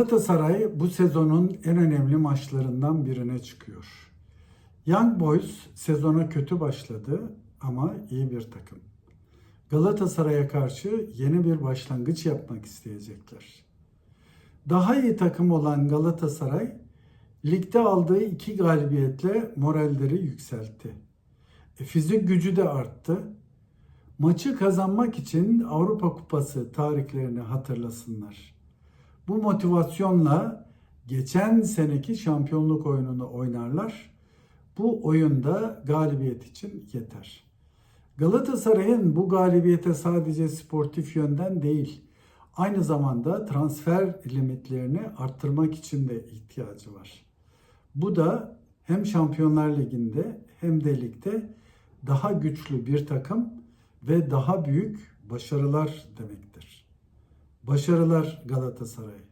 Galatasaray bu sezonun en önemli maçlarından birine çıkıyor. Young Boys sezona kötü başladı ama iyi bir takım. Galatasaray'a karşı yeni bir başlangıç yapmak isteyecekler. Daha iyi takım olan Galatasaray ligde aldığı iki galibiyetle moralleri yükseltti. E, fizik gücü de arttı. Maçı kazanmak için Avrupa Kupası tarihlerini hatırlasınlar. Bu motivasyonla geçen seneki şampiyonluk oyununu oynarlar. Bu oyunda galibiyet için yeter. Galatasaray'ın bu galibiyete sadece sportif yönden değil, aynı zamanda transfer limitlerini arttırmak için de ihtiyacı var. Bu da hem Şampiyonlar Ligi'nde hem de ligde daha güçlü bir takım ve daha büyük başarılar demektir. Başarılar Galatasaray.